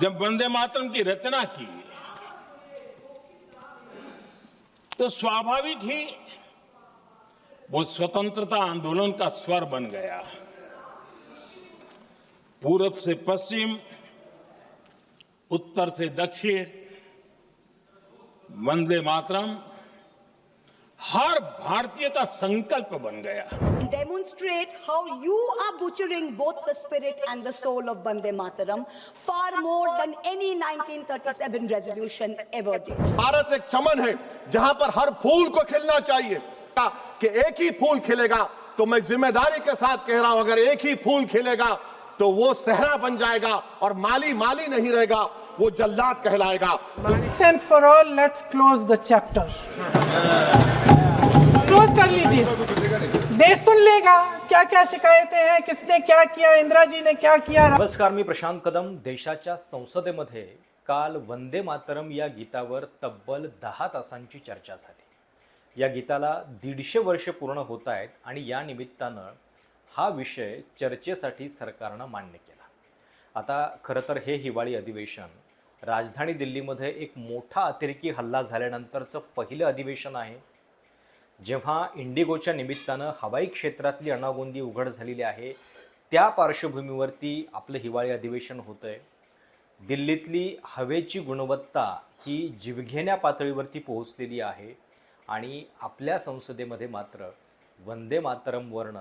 जब वंदे मातरम की रचना की तो स्वाभाविक ही वो स्वतंत्रता आंदोलन का स्वर बन गया। पूरब से पश्चिम, उत्तर से दक्षिण, वंदे मातरम, हर भारतीय का संकल्प बन गया। demonstrate how you are butchering both the spirit and the soul of Bande Mataram far more than any 1937 resolution ever did. Bharat एक चमन है जहाँ पर हर फूल को खिलना चाहिए। कि एक ही फूल खिलेगा तो मैं ज़िम्मेदारी के साथ कह रहा हूँ अगर एक ही फूल खिलेगा तो वो सहरा बन जाएगा और माली माली नहीं रहेगा वो जल्लाद कहलाएगा। For all let's close the chapter close कर लीजिए। देश सुन लेगा क्या क्या शिकायतें हैं किसने क्या किया इंदिरा जी ने क्या किया नमस्कार मी प्रशांत कदम देशाच्या संसदेमध्ये काल वंदे मातरम या गीतावर तब्बल दहा तासांची चर्चा झाली. या गीताला दीडशे वर्ष पूर्ण होत आहेत आणि या निमित्तानं हा विषय चर्चेसाठी सरकारनं मान्य केला. आता खरं तर हे हिवाळी अधिवेशन राजधानी दिल्लीमध्ये एक मोठा अतिरेकी हल्ला झाल्यानंतरचं पहिलं अधिवेशन आहे. जेव्हा इंडिगोच्या निमित्तानं हवाई क्षेत्रातली अणागोंदी उघड झालेली आहे त्या पार्श्वभूमीवरती आपलं हिवाळी अधिवेशन होतं आहे दिल्लीतली हवेची गुणवत्ता ही जीवघेण्या पातळीवरती पोहोचलेली आहे आणि आपल्या संसदेमध्ये मात्र वंदे मातरमवर्ण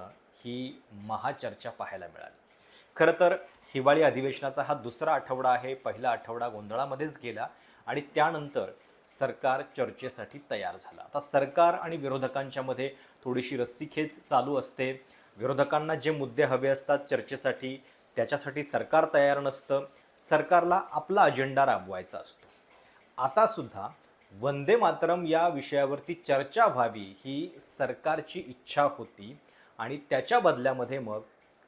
ही महाचर्चा पाहायला मिळाली. खरं तर हिवाळी अधिवेशनाचा हा दुसरा आठवडा आहे. पहिला आठवडा गोंधळामध्येच गेला आणि त्यानंतर सरकार चर्चेसाठी तयार झालं. आता सरकार आणि विरोधकांच्या मध्ये थोडीशी रस्सीखेच चालू असते. विरोधकांना जे मुद्दे हवे असतात चर्चेसाठी त्याच्यासाठी सरकार तयार नसतं. सरकारला आपला अजेंडा राबवायचा असतो. आता सुद्धा वंदे मातरम या विषयावरती चर्चा व्हावी ही सरकारची इच्छा होती आणि त्याच्या बदल्यामध्ये मग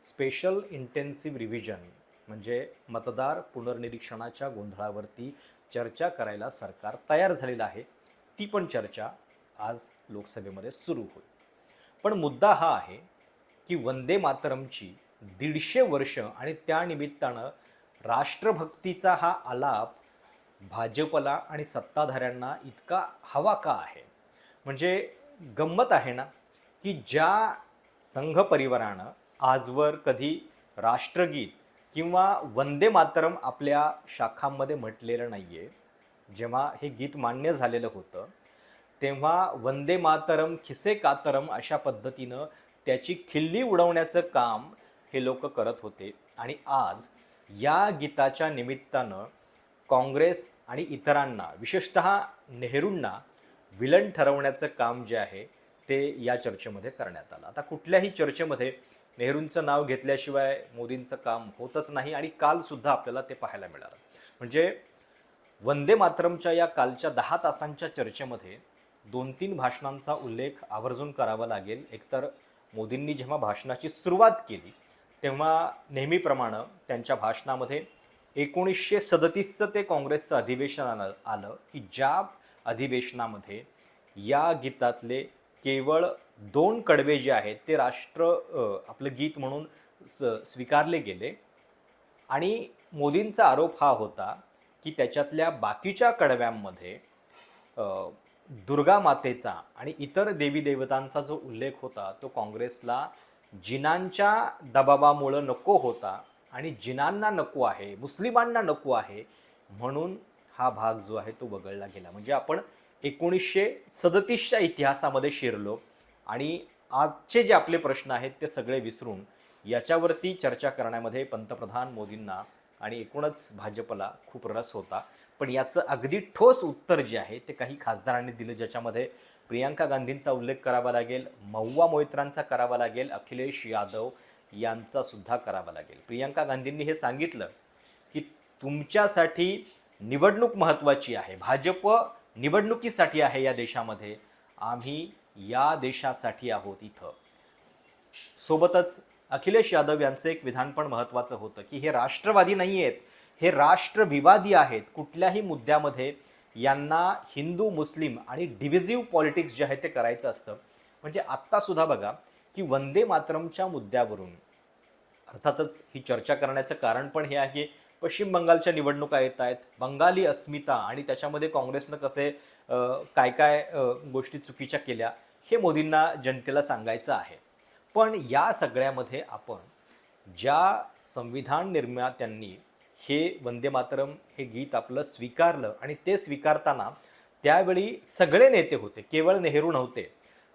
स्पेशल इंटेन्सिव्ह रिव्हिजन म्हणजे मतदार पुनर्निरीक्षणाच्या गोंधळावरती चर्चा करायला सरकार तयार झालेलं आहे. ती पण चर्चा आज लोकसभेमध्ये सुरू होईल. पण मुद्दा हा आहे की वंदे मातरमची दीडशे वर्ष आणि त्यानिमित्तानं राष्ट्रभक्तीचा हा आलाप भाजपला आणि सत्ताधाऱ्यांना इतका हवा का आहे? म्हणजे गंमत आहे ना की ज्या संघ परिवारानं आजवर कधी राष्ट्रगीत किंवा वंदे मातरम आपल्या शाखांमध्ये म्हटलेलं नाही आहे जेव्हा हे गीत मान्य झालेलं होतं तेव्हा वंदे मातरम खिसे कातरम अशा पद्धतीनं त्याची खिल्ली उडवण्याचं काम हे लोक करत होते. आणि आज या गीताच्या निमित्तानं काँग्रेस आणि इतरांना विशेषत नेहरूंना विलन ठरवण्याचं काम जे आहे ते या चर्चेमध्ये करण्यात आलं. आता कुठल्याही चर्चेमध्ये नेहरूंचं नाव घेतल्याशिवाय मोदींचं काम होतच नाही आणि कालसुद्धा आपल्याला ते पाहायला मिळालं. म्हणजे वंदे मातरमच्या या कालच्या दहा तासांच्या चर्चेमध्ये दोन तीन भाषणांचा उल्लेख आवर्जून करावा लागेल. एकतर मोदींनी जेव्हा भाषणाची सुरुवात केली तेव्हा नेहमीप्रमाणे त्यांच्या भाषणामध्ये एकोणीसशे सदतीसचं ते काँग्रेसचं अधिवेशन आलं आलं की ज्या अधिवेशनामध्ये या गीतातले केवळ दोन कडवे जे आहेत ते राष्ट्र आपलं गीत म्हणून स स्वीकारले गेले. आणि मोदींचा आरोप हा होता की त्याच्यातल्या बाकीच्या कडव्यांमध्ये दुर्गा मातेचा आणि इतर देवी देवतांचा जो उल्लेख होता तो काँग्रेसला जिनांच्या दबावामुळं नको होता आणि जिनांना नको आहे मुस्लिमांना नको आहे म्हणून हा भाग जो आहे तो वगळला गेला. म्हणजे आपण एकोणीसशे सदतीसच्या इतिहासामध्ये शिरलो. आणि आजचे जे आपले प्रश्न आहेत ते सगळे विसरून याच्यावरती चर्चा करण्यामध्ये पंतप्रधान मोदींना आणि एकूणच भाजपला खूप रस होता. पण याचं अगदी ठोस उत्तर जे आहे ते काही खासदारांनी दिलं ज्याच्यामध्ये प्रियांका गांधींचा उल्लेख करावा लागेल महुआ मोहित्रांचा करावा लागेल अखिलेश यादव यांचा सुद्धा करावा लागेल. प्रियांका गांधींनी हे सांगितलं की तुमच्यासाठी निवडणूक महत्त्वाची आहे. भाजप निवडणुकीसाठी आहे या देशामध्ये. आम्ही या देशासाठी आहोत इथं. सोबतच अखिलेश यादव यांचं एक विधान पण महत्त्वाचं होतं की हे राष्ट्रवादी नाही आहेत हे राष्ट्रविवादी आहेत कुठल्याही मुद्द्यामध्ये यांना हिंदू मुस्लिम आणि डिव्हिजिव्ह पॉलिटिक्स जे आहे ते करायचं असतं. म्हणजे आत्तासुद्धा बघा की वंदे मातरमच्या मुद्द्यावरून अर्थातच ही चर्चा करण्याचं कारण पण हे आहे पश्चिम बंगालच्या निवडणुका येत आहेत बंगाली अस्मिता आणि त्याच्यामध्ये काँग्रेसनं कसे काय काय गोष्टी चुकीच्या केल्या हे मोदींना जनतेला सांगायचं आहे. पण या सगळ्यामध्ये आपण ज्या संविधान निर्मात्यांनी हे वंदे मातरम हे गीत आपलं स्वीकारलं आणि ते स्वीकारताना त्यावेळी सगळे नेते होते केवळ नेहरू नव्हते.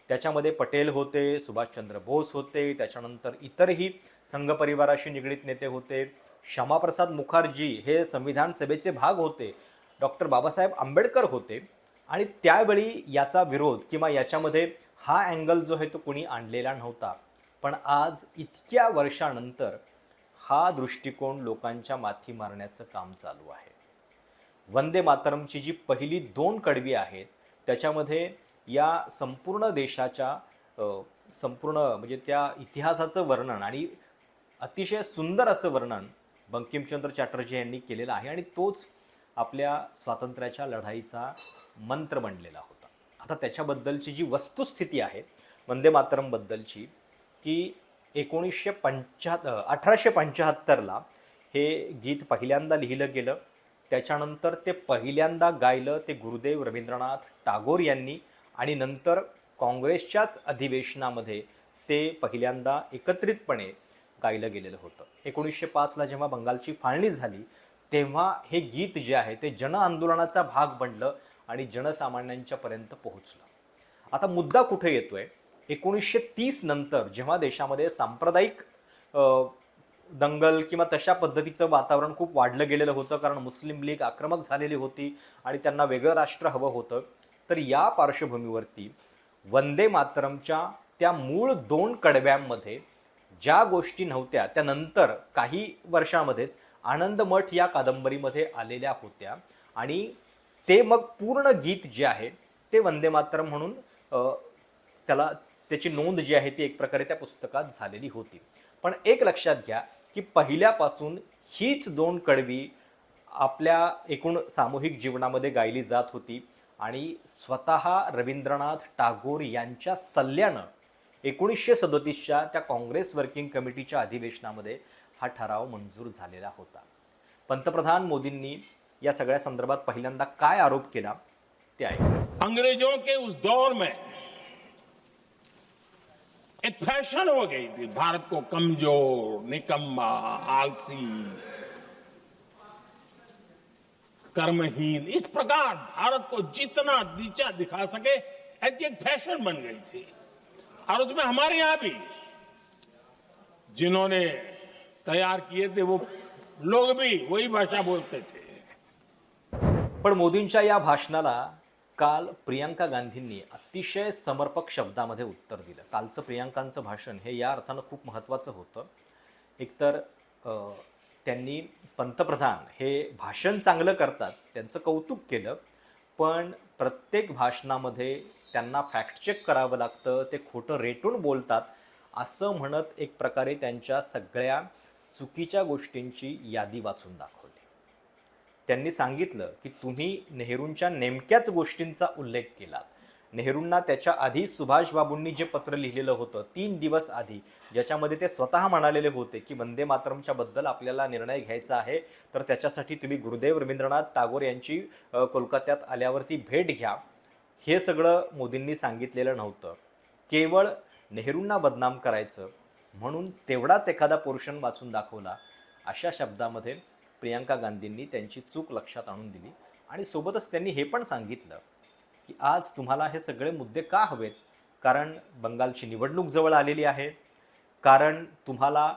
त्याच्यामध्ये पटेल होते सुभाषचंद्र बोस होते त्याच्यानंतर इतरही संघ परिवाराशी निगडीत नेते होते. श्यामाप्रसाद मुखर्जी हे संविधान सभेचे भाग होते. डॉक्टर बाबासाहेब आंबेडकर होते. आणि त्यावेळी याचा विरोध किंवा याच्यामध्ये हा अँगल जो आहे तो कुणी आणलेला नव्हता. पण आज इतक्या वर्षानंतर हा दृष्टिकोन लोकांच्या माथी मारण्याचं काम चालू आहे. वंदे मातरमची जी पहिली दोन कडवी आहेत त्याच्यामध्ये या संपूर्ण देशाच्या संपूर्ण म्हणजे त्या इतिहासाचं वर्णन आणि अतिशय सुंदर असं वर्णन बंकिमचंद्र चॅटर्जी यांनी केलेलं आहे आणि तोच आपल्या स्वातंत्र्याच्या लढाईचा मंत्र बनलेला होता. आता त्याच्याबद्दलची जी वस्तुस्थिती आहे वंदे मातरमबद्दलची की एकोणीसशे पंच्याहत्तर अठराशे पंच्याहत्तरला हे गीत पहिल्यांदा लिहिलं गेलं. त्याच्यानंतर ते पहिल्यांदा गायलं ते गुरुदेव रवींद्रनाथ टागोर यांनी आणि नंतर काँग्रेसच्याच अधिवेशनामध्ये ते पहिल्यांदा एकत्रितपणे गायलं गेलेलं होतं. एकोणीसशे पाचला जेव्हा बंगालची फाळणी झाली तेव्हा हे गीत जे आहे ते जन आंदोलनाचा भाग बनलं. आणि जनसामान्यांच्यापर्यंत पोहोचलं. आता मुद्दा कुठे येतो आहे एकोणीसशे तीस नंतर जेव्हा देशामध्ये सांप्रदायिक दंगल किंवा तशा पद्धतीचं वातावरण खूप वाढलं गेलेलं होतं कारण मुस्लिम लीग आक्रमक झालेली होती आणि त्यांना वेगळं राष्ट्र हवं होतं तर या पार्श्वभूमीवरती वंदे मातरमच्या त्या मूळ दोन कडव्यांमध्ये ज्या गोष्टी नव्हत्या त्या नंतर काही वर्षामध्येच आनंद मठ या कादंबरीमध्ये आलेल्या होत्या आणि ते मग पूर्ण गीत जे आहे ते वंदे मातरम म्हणून त्याला त्याची नोंद जी आहे ती एक प्रकारे त्या पुस्तकात झालेली होती. पण एक लक्षात घ्या की पहिल्यापासून हीच दोन कडवी आपल्या एकूण सामूहिक जीवनामध्ये गायली जात होती आणि स्वतः रवींद्रनाथ टागोर यांच्या सल्ल्यानं एकोणीसशे सदोतीसच्या त्या काँग्रेस वर्किंग कमिटीच्या अधिवेशनामध्ये हा ठराव मंजूर झालेला होता. पंतप्रधान मोदींनी या सगळ्या संदर्भात पहिल्यांदा काय आरोप केला, ते आहे. अंग्रेज़ों के उस दौर में एक फ़ैशन हो गई थी। भारत को कमज़ोर, निकम्मा, आलसी, कर्महीन। इस प्रकार भारत को जितना नीचा दिखा सके, ऐसी एक फ़ैशन बन गई थी। और उसमें हमारे यहाँ भी जिन्होंने तैयार किए थे, वो लोग भी वही भाषा बोलते थे। पण मोदींच्या या भाषणाला काल प्रियांका गांधींनी अतिशय समर्पक शब्दामध्ये उत्तर दिलं. कालचं प्रियांकांचं भाषण हे या अर्थानं खूप महत्त्वाचं होतं. एकतर त्यांनी पंतप्रधान हे भाषण चांगलं करतात त्यांचं कौतुक केलं पण प्रत्येक भाषणामध्ये त्यांना फॅक्ट चेक करावं लागतं ते खोटं रेटून बोलतात असं म्हणत एक प्रकारे त्यांच्या सगळ्या चुकीच्या गोष्टींची यादी वाचून दाखव त्यांनी सांगितलं की तुम्ही नेहरूंच्या नेमक्याच गोष्टींचा उल्लेख केलात. नेहरूंना त्याच्या आधी सुभाषबाबूंनी जे पत्र लिहिलेलं होतं तीन दिवस आधी ज्याच्यामध्ये ते स्वतः म्हणालेले होते की वंदे मातरमच्या बद्दल आपल्याला निर्णय घ्यायचा आहे तर त्याच्यासाठी तुम्ही गुरुदेव रवींद्रनाथ टागोर यांची कोलकात्यात आल्यावरती भेट घ्या. हे सगळं मोदींनी सांगितलेलं नव्हतं. केवळ नेहरूंना बदनाम करायचं म्हणून तेवढाच एखादा पोर्शन वाचून दाखवला अशा शब्दामध्ये प्रियांका गांधींनी त्यांची चूक लक्षात आणून दिली. आणि सोबतच त्यांनी हे पण सांगितलं की आज तुम्हाला हे सगळे मुद्दे का हवेत? कारण बंगालची निवडणूक जवळ आलेली आहे. कारण तुम्हाला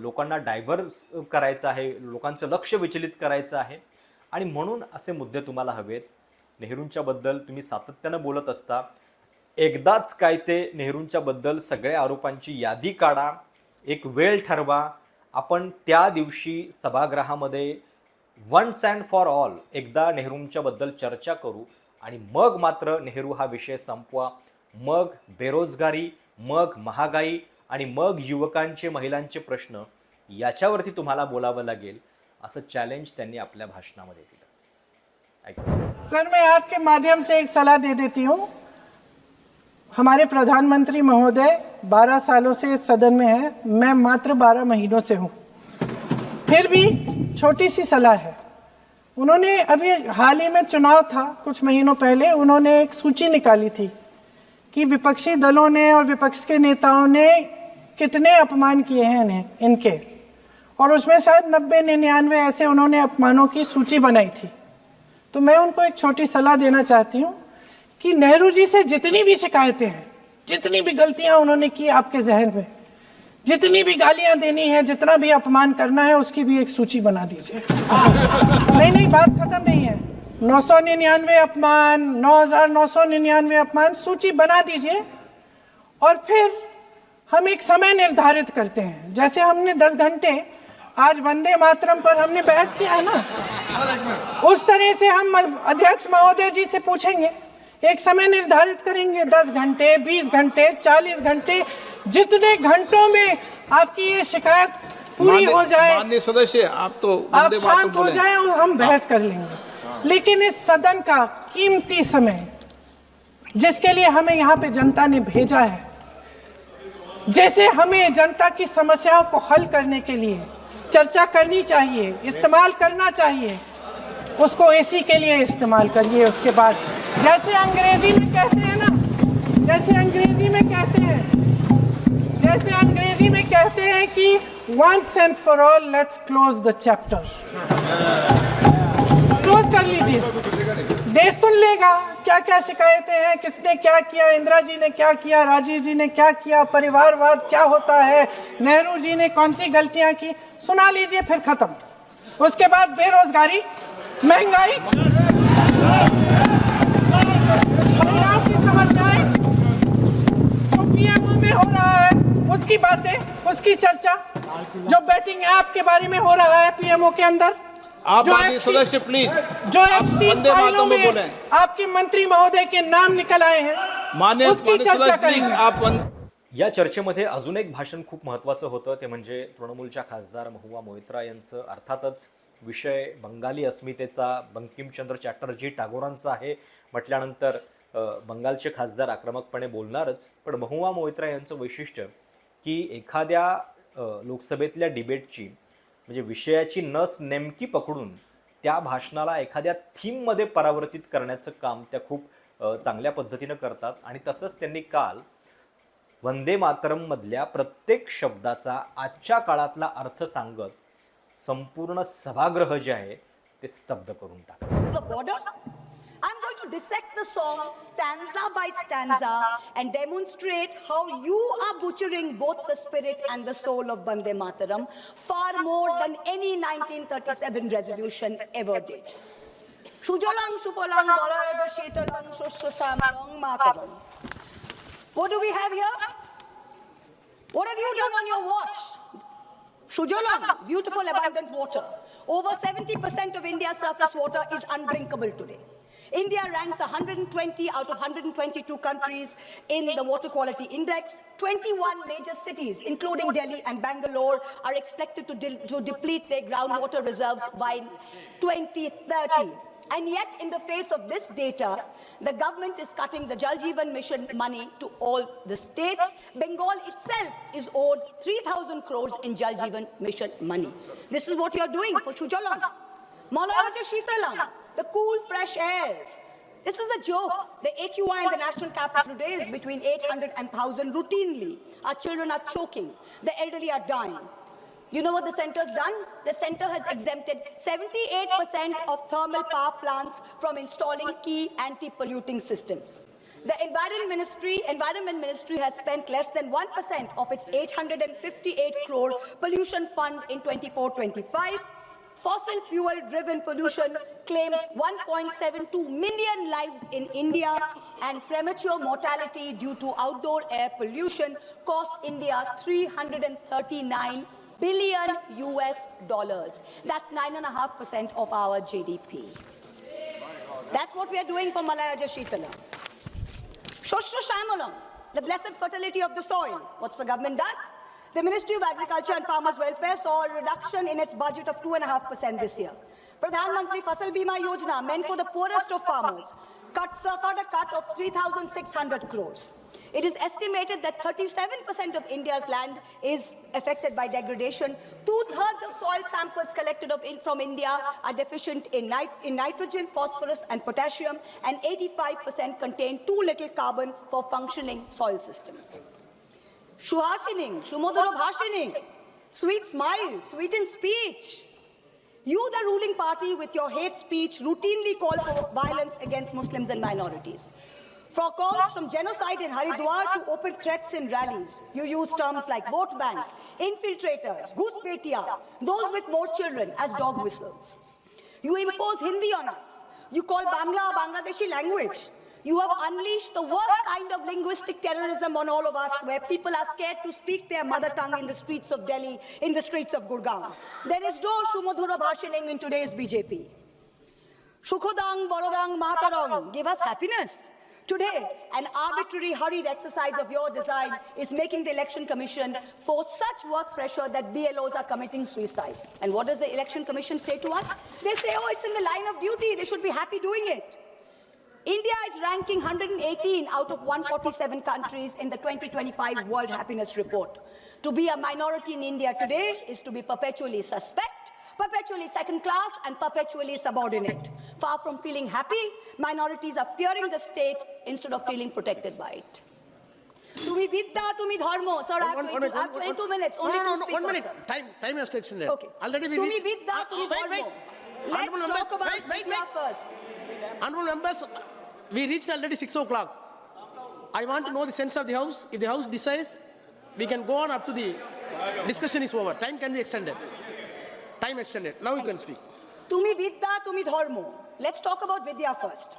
लोकांना डायव्हर्स करायचं आहे लोकांचं लक्ष विचलित करायचं आहे. आणि म्हणून असे मुद्दे तुम्हाला हवेत. नेहरूंच्याबद्दल तुम्ही सातत्यानं बोलत असता. एकदाच काय ते नेहरूंच्याबद्दल सगळ्या आरोपांची यादी काढा. एक वेळ ठरवा. आपण त्या दिवशी सभागृहामध्ये वन्स अँड फॉर ऑल एकदा नेहरूंच्याबद्दल चर्चा करू आणि मग मात्र नेहरू हा विषय संपवा. मग बेरोजगारी मग महागाई आणि मग युवकांचे महिलांचे प्रश्न याच्यावरती तुम्हाला बोलावं लागेल असं चॅलेंज त्यांनी आपल्या भाषणामध्ये दिलं. सर मैं आपके माध्यम से एक सलाह दे देती हूँ. हमारे प्रधानमंत्री महोदय 12 सालों से इस सदन में है। मैं मात्र 12 महीनों से हूँ। फिर भी छोटी सी सलाह है। उन्होंने अभी हाल ही में चुनाव था, कुछ महीनों पहले उन्होंने एक सूची निकाली थी कि विपक्षी दलों ने और विपक्ष के नेताओं ने कितने अपमान किए हैं इन्हें, इनके। और उसमें शायद नब्बे निन्यानवे ऐसे उन्होंने अपमानों की सूची बनाई थी। तो मैं उनको एक छोटी सलाह देना चाहती हूँ कि नेहरू जी से जितनी भी शिकायतें हैं, जितनी भी गलतियाँ उन्होंने की आपके जहन में जितनी भी गालियाँ देनी है, जितना भी अपमान करना है, उसकी भी एक सूची बना दीजिए। नहीं नहीं, बात खत्म नहीं है। नौ सौ निन्यानवे अपमान, नौ हज़ार नौ सौ निन्यानवे अपमान, सूची बना दीजिए। और फिर हम एक समय निर्धारित करते हैं। जैसे हमने दस घंटे, आज वंदे मातरम पर हमने बहस किया है ना? उस तरह से हम अध्यक्ष महोदय जी से पूछेंगे। एक समय निर्धारित करेंगे दस घंटे बीस घंटे चालीस घंटे जितने घंटों में आपकी ये शिकायत पूरी हो जाए सदस्य आप तो आप शांत हो जाए और हम बहस कर लेंगे। लेकिन इस सदन का कीमती समय जिसके लिए हमें यहाँ पे जनता ने भेजा है जैसे हमें जनता की समस्याओं को हल करने के लिए चर्चा करनी चाहिए इस्तेमाल करना चाहिए उसको एसी के लिए इस्तेमाल करिए, उसके बाद। जैसे अंग्रेज़ी में कहते हैं ना, जैसे अंग्रेज़ी में कहते हैं, जैसे अंग्रेज़ी में कहते हैं कि once and for all let's close the chapter close कर लीजिए। देश सुन लेगा, क्या क्या शिकायतें हैं, किसने क्या किया, इंदिरा जी ने क्या किया, राजीव जी ने क्या किया, परिवारवाद क्या होता है, नेहरू जी ने कौन सी गलतियाँ की, सुना लीजिए फिर खत्म। उसके बाद बेरोजगारी महँगाई। महिलाओं की समस्याएँ जो पीएमओ में हो रहा है उसकी बातें उसकी चर्चा जो बैटिंग ऐप के बारे में हो रहा है पीएमओ के अंदर आप जो सदस्य प्लीज़ जो आप एफस्टीन फाइलों में में बोलें। आपके मंत्री महोदय के नाम निकल आए हैं मान्य उसकी माननीय चर्चा करेंगे। आप या चर्चेमध्ये अजून एक भाषण खूप महत्त्वाचं होतं ते म्हणजे तृणमूलच्या खासदार महुआ मोहित्रा यांचं अर्थातच विषय बंगाली अस्मितेचा बंकिमचंद्र चॅटर्जी टागोरांचा आहे. म्हटल्यानंतर बंगालचे खासदार आक्रमकपणे बोलणारच पण महुआ मोहित्रा यांचं वैशिष्ट्य की एखाद्या लोकसभेतल्या डिबेटची म्हणजे विषयाची नस नेमकी पकडून त्या भाषणाला एखाद्या थीममध्ये परावर्तित करण्याचं काम त्या खूप चांगल्या पद्धतीनं करतात. आणि तसंच त्यांनी काल वंदे मातरममधल्या प्रत्येक शब्दाचा आजच्या काळातला अर्थ सांगत संपूर्ण सभागृह जे आहे ते स्तब्ध करून टाकलं the border. I'm going to dissect the song stanza by stanza and demonstrate how you are butchering both the spirit and the soul of Bande Mataram far more than any 1937 resolution ever did. Shujalang Shupalang Balayada Shetalang Shushasalang Mataram. What do we have here? What have you done on your watch? Shujalang, beautiful abundant water. Over 70% of India's surface water is undrinkable today. India ranks 120 out of 122 countries in the Water Quality Index. 21 major cities, including Delhi and Bangalore, are expected to, de- to deplete their groundwater reserves by 2030. And yet, in the face of this data, the government is cutting the Jal Jeevan Mission money to all the states. Bengal itself is owed 3,000 crores in Jal Jeevan Mission money. This is what you're doing for Shujalang. Malayaja Shitalang, the cool, fresh air. This is a joke. The AQI in the national capital today is between 800 and 1,000 routinely. Our children are choking. The elderly are dying. You know what the center has done? The center has exempted 78% of thermal power plants from installing key anti-polluting systems. The Environment Ministry, Environment Ministry has spent less than 1% of its 858 crore pollution fund in 24-25. Fossil fuel driven pollution claims 1.72 million lives in India and premature mortality due to outdoor air pollution costs India 339 billion US dollars. That's 9.5% of our GDP. That's what we are doing for Malaya Shitala. Shoshro Shamalam, the blessed fertility of the soil. What's the government done? The Ministry of Agriculture and Farmers Welfare saw a reduction in its budget of 2.5% this year. Pradhan Mantri Fasal Bima Yojana, meant for the poorest of farmers, cut, suffered a cut of 3,600 crores. It is estimated that 37% of India's land is affected by degradation. Two thirds of soil samples collected in, from India are deficient in, nit- in nitrogen, phosphorus, and potassium, and 85% contain too little carbon for functioning soil systems. Shuhashining, Shumodoro Bhashining, sweet smile, sweet in speech. You, the ruling party, with your hate speech, routinely call for violence against Muslims and minorities. For calls from genocide in Haridwar to open threats in rallies, you use terms like vote bank, infiltrators, goosepetia, those with more children as dog whistles. You impose Hindi on us. You call Bangla a Bangladeshi language. You have unleashed the worst kind of linguistic terrorism on all of us, where people are scared to speak their mother tongue in the streets of Delhi, in the streets of Gurgaon. There is no Shumadhura Bhashaning in today's BJP. Shukhodang, Borodang, Matarang, give us happiness. Today, an arbitrary, hurried exercise of your design is making the Election Commission force such work pressure that BLOs are committing suicide. And what does the Election Commission say to us? They say, oh, it's in the line of duty. They should be happy doing it. India is ranking 118 out of 147 countries in the 2025 World Happiness Report. To be a minority in India today is to be perpetually suspect, perpetually second class, and perpetually subordinate. Far from feeling happy, minorities are fearing the state instead of feeling protected by it. Tumi vidya, tumi dharmo. Sir, I have, 22, one- I have 22 minutes. No, Only no, two no, speakers, One minute. Time, time has to extend. Okay. Already we Tumi reached- vidya, Uh, tumi wait, wait. Let's talk about wait, wait, wait. first. Honorable members, we reached already 6 o'clock. I want to know the sense of the House. If the House decides, we can go on up to the discussion is over. Time can be extended. Time extended. Now you can speak. Tumi vidya, tumi dharmo. Let's talk about vidya first.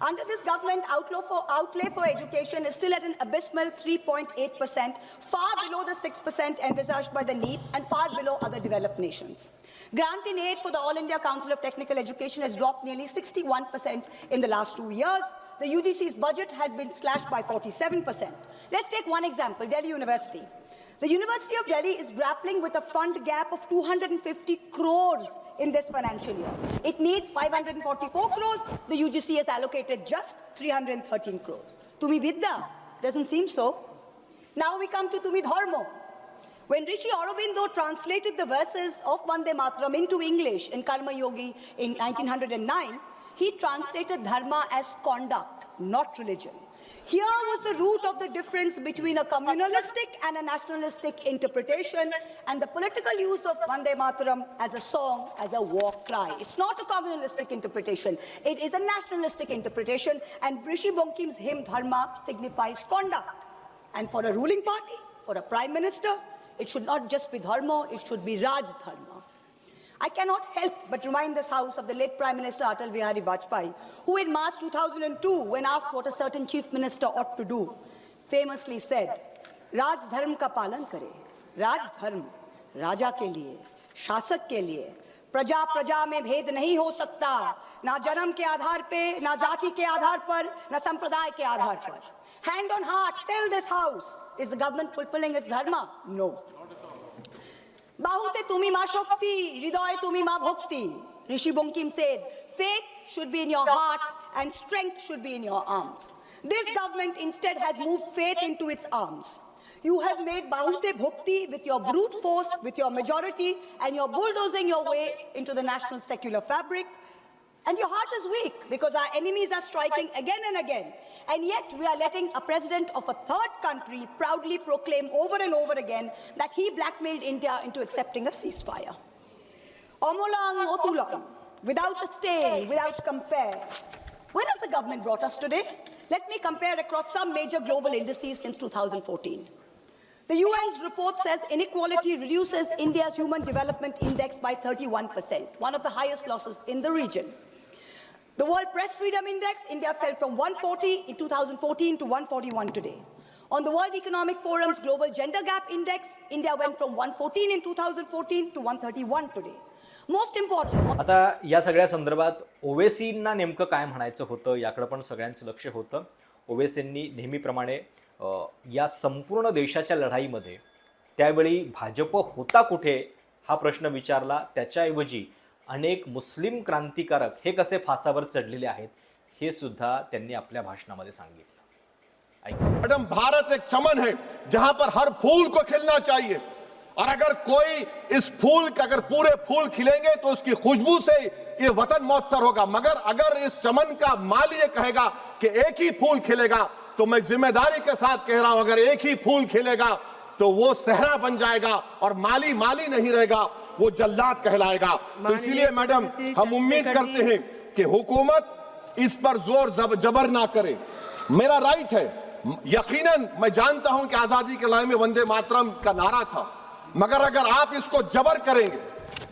Under this government, outlay for, outlay for education is still at an abysmal 3.8%, far below the 6% envisaged by the NEP and far below other developed nations. Grant in aid for the All India Council of Technical Education has dropped nearly 61% in the last two years. The UGC's budget has been slashed by 47%. Let's take one example, Delhi University. The University of Delhi is grappling with a fund gap of 250 crores in this financial year. It needs 544 crores. The UGC has allocated just 313 crores. Tumi Vidya doesn't seem so. Now we come to Tumi Dharmo. When Rishi Aurobindo translated the verses of Vande Mataram into English in Karma Yogi in 1909, he translated dharma as conduct, not religion. Here was the root of the difference between a communalistic and a nationalistic interpretation and the political use of Vande Mataram as a song, as a war cry. It's not a communalistic interpretation. It is a nationalistic interpretation and Rishi Bonkim's hymn Dharma signifies conduct. And for a ruling party, for a prime minister, it should not just be dharma, it should be Raj Dharma. I cannot help but remind this House of the late Prime Minister Atal Bihari Vajpayee, who in March 2002, when asked what a certain chief minister ought to do, famously said, Raj Dharm ka palan kare. Raj Dharm, राजा के लिए, शासक के लिए, प्रजा प्रजा में भेद नहीं हो सकता ना जन्म के आधार पे ना जाति के आधार पर ना संप्रदाय के आधार पर hand on heart tell this house is the government fulfilling its dharma no বাহুতে তুমি মা শক্তি হৃদয়ে তুমি মা ভক্তি Rishi Bonkim said, faith should be in your heart and strength should be in your arms. This government instead has moved faith into its arms. You have made Bahute Bhakti with your brute force, with your majority, and you're bulldozing your way into the national secular fabric. And your heart is weak because our enemies are striking again and again. And yet we are letting a president of a third country proudly proclaim over and over again that he blackmailed India into accepting a ceasefire. Omolang Otulang, without a stain, without compare. Where has the government brought us today? Let me compare across some major global indices since 2014. The UN's report says inequality reduces India's Human Development Index by 31%, one of the highest losses in the region. The World Press Freedom Index, India fell from 140 in 2014 to 141 today. On the World Economic Forum's Global Gender Gap Index, India went from 114 in 2014 to 131 today. Most important, आता या सगळ्या संदर्भात ओवेसींना नेमकं काय म्हणायचं होतं याकडं पण सगळ्यांचं लक्ष होतं ओवेसींनी नेहमीप्रमाणे या संपूर्ण देशाच्या लढाईमध्ये त्यावेळी भाजप होता कुठे हा प्रश्न विचारला त्याच्याऐवजी अनेक मुस्लिम क्रांतिकारक हे कसे फासावर चढलेले आहेत, हे सुद्धा त्यांनी आपल्या भाषणामध्ये सांगितलं. मैडम, भारत एक चमन है, जहाँ पर हर फूल को खिलना चाहिए। और अगर कोई इस फूल के, अगर पूरे फूल खिलेंगे तो उसकी खुशबू से ये वतन मौतर होगा। मगर अगर इस चमन का माल ये कहेगा कि एक ही फूल खिलेगा तो मैं ज़िम्मेदारी के साथ कह रहा हूँ, अगर एक ही फूल खिलेगा तो वो सहरा बन जाएगा और माली माली नहीं रहेगा वो जल्लाद कहलाएगा। तो इसीलिए मैडम हम उम्मीद करते हैं कि हुकूमत इस पर ज़ोर जब, जबर ना करे। मेरा राइट है। यकीनन मैं जानता हूँ कि आज़ादी के लड़ाई में वंदे मातरम का नारा था। मगर अगर आप इसको जबर करेंगे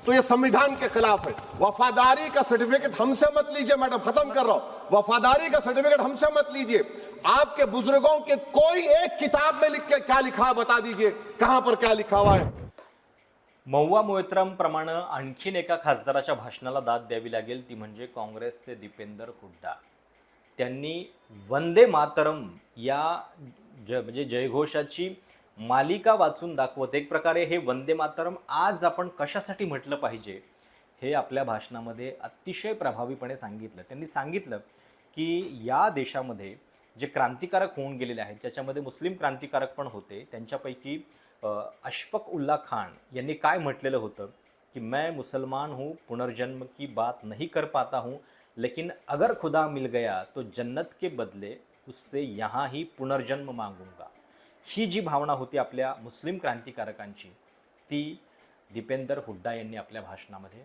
तो ये संविधान के खिलाफ है। वफादारी का सर्टिफिकेट हमसे मत लीजिए मैडम खत्म कर रहा हूँ। वफादारी का सर्टिफिकेट हमसे मत लीजिए। आपके बुजुर्गों के कोई एक किताब में लिख के क्या लिखा बता दीजिए। कहां पर क्या लिखा हुआ है? महुआ मोहत्रम प्रमाणे आणखीन एका खासदाराच्या भाषणाला दाद द्यावी लागेल ती म्हणजे काँग्रेसचे दीपेंदर हुड्डा. त्यांनी वंदे मातरम या ज म्हणजे जयघोषाची मालिका वाचून दाखवत एक प्रकारे हे वंदे मातरम आज आपण कशासाठी म्हटलं पाहिजे हे आपल्या भाषणामध्ये अतिशय प्रभावीपणे सांगितलं. त्यांनी सांगितलं की या देशामध्ये जे क्रांतिकारक होऊन गेलेले आहेत ज्याच्यामध्ये मुस्लिम क्रांतिकारक पण होते त्यांच्यापैकी अशफक उल्ला खान यांनी काय म्हटलेलं होतं कि मैं मुसलमान हूँ पुनर्जन्म की बात नहीं कर पाता हूँ लेकिन अगर खुदा मिल गया तो जन्नत के बदले उससे यहाँ ही पुनर्जन्म मागूंगा। ही जी भावना होती आपल्या मुस्लिम क्रांतिकारकांची ती दीपेंदर हुड्डा यांनी आपल्या भाषणामध्ये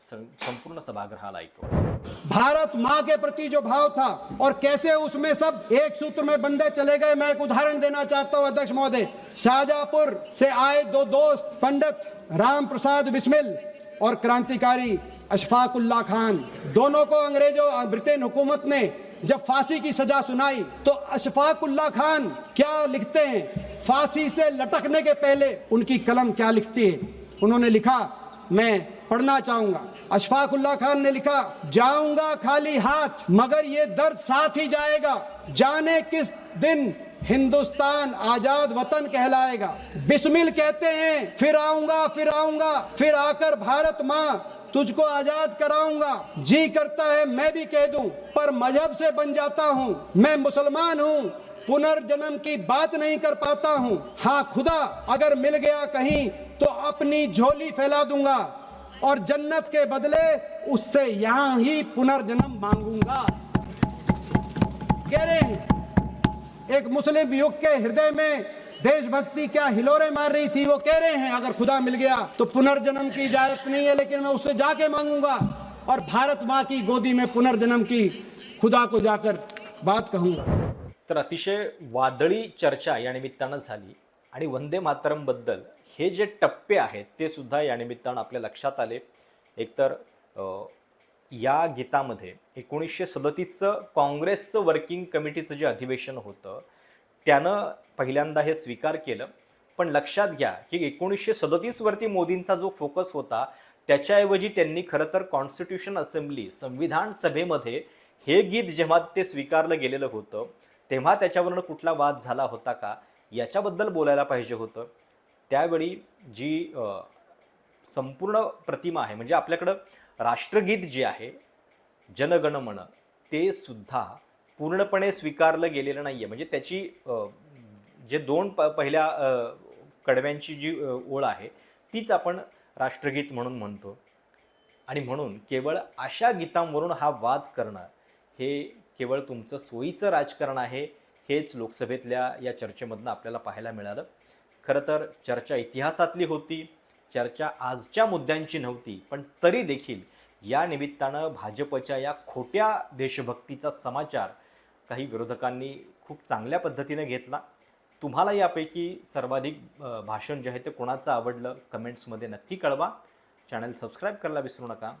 संपूर्ण सभागृहाला ऐकवली भारत माँ के प्रति जो भाव था और कैसे उसमें सब एक सूत्र में बंधे चले गए, मैं एक उदाहरण देना चाहता हूँ अध्यक्ष महोदय। शाहजहांपुर से आए दो दोस्त, पंडित राम प्रसाद बिस्मिल और क्रांतिकारी अशफाकुल्ला खान। दोनों को अंग्रेज़ों ब्रिटेन हुकूमत ने जब फांसी की सजा सुनाई तो अशफाकुल्ला खान क्या लिखते हैं? फांसी से लटकने के पहले उनकी कलम क्या लिखती है? उन्होंने लिखा मैं पढ़ना चाहूँगा। अशफाकुल्ला खान ने लिखा, जाऊँगा खाली हाथ, मगर ये दर्द साथ ही जाएगा। जाने किस दिन हिंदुस्तान आज़ाद वतन कहलाएगा। बिस्मिल कहते हैं, फिर आऊँगा फिर आऊँगा, फिर आकर भारत माँ, तुझको आज़ाद कराऊँगा। जी करता है, मैं भी कह दूँ, पर मज़हब से बन जाता हूँ। मैं मुसलमान हूँ पुनर्जन्म की बात नहीं कर पाता हूँ। हाँ खुदा, अगर मिल गया कहीं तो अपनी झोली फैला दूँगा और जन्नत के बदले उससे यहाँ ही पुनर्जन्म मांगूँगा। कह रहे हैं, एक मुस्लिम युग के हृदय में देशभक्ति क्या हिलोरे मार रही थी? वो कह रहे हैं, अगर खुदा मिल गया तो पुनर्जन्म की इजाज़त नहीं है, लेकिन मैं उससे जाके मांगूँगा। और भारत माँ की गोदी में पुनर्जन्म की खुदा को जाकर बात कहूँगा। तर अतिशय वादळी चर्चा या निमित्तानं झाली. आणि वंदे मातरमबद्दल हे जे टप्पे आहेत ते सुद्धा या निमित्तानं आपल्या लक्षात आले. एकतर या गीतामध्ये एकोणीसशे सदतीसचं काँग्रेसचं वर्किंग कमिटीचं जे अधिवेशन होतं त्यानं पहिल्यांदा हे स्वीकार केलं. पण लक्षात घ्या की एकोणीसशे सदतीसवरती मोदींचा जो फोकस होता त्याच्याऐवजी त्यांनी खरं तर कॉन्स्टिट्यूशन असेंब्ली संविधान सभेमध्ये हे गीत जेव्हा ते स्वीकारलं गेलेलं होतं तेव्हा त्याच्यावरनं कुठला वाद झाला होता का याच्याबद्दल बोलायला पाहिजे होतं. त्यावेळी जी संपूर्ण प्रतिमा आहे म्हणजे आपल्याकडं राष्ट्रगीत जे आहे जनगणमन ते सुद्धा पूर्णपणे स्वीकारलं गेलेलं नाही आहे म्हणजे त्याची जे दोन प पहिल्या कडव्यांची जी ओळ आहे तीच आपण राष्ट्रगीत म्हणून म्हणतो. आणि म्हणून केवळ अशा गीतांवरून हा वाद करणं हे केवळ तुमचं सोयीचं राजकारण आहे हेच लोकसभेतल्या या चर्चेमधनं आपल्याला पाहायला मिळालं. खरं तर चर्चा इतिहासातली होती चर्चा आजच्या मुद्द्यांची नव्हती पण तरी देखील या निमित्तानं भाजपच्या या खोट्या देशभक्तीचा समाचार काही विरोधकांनी खूप चांगल्या पद्धतीने घेतला. तुम्हाला यापैकी सर्वाधिक भाषण जे आहे ते कोणाचं आवडलं कमेंट्समध्ये नक्की कळवा. चॅनल सबस्क्राईब करायला विसरू नका.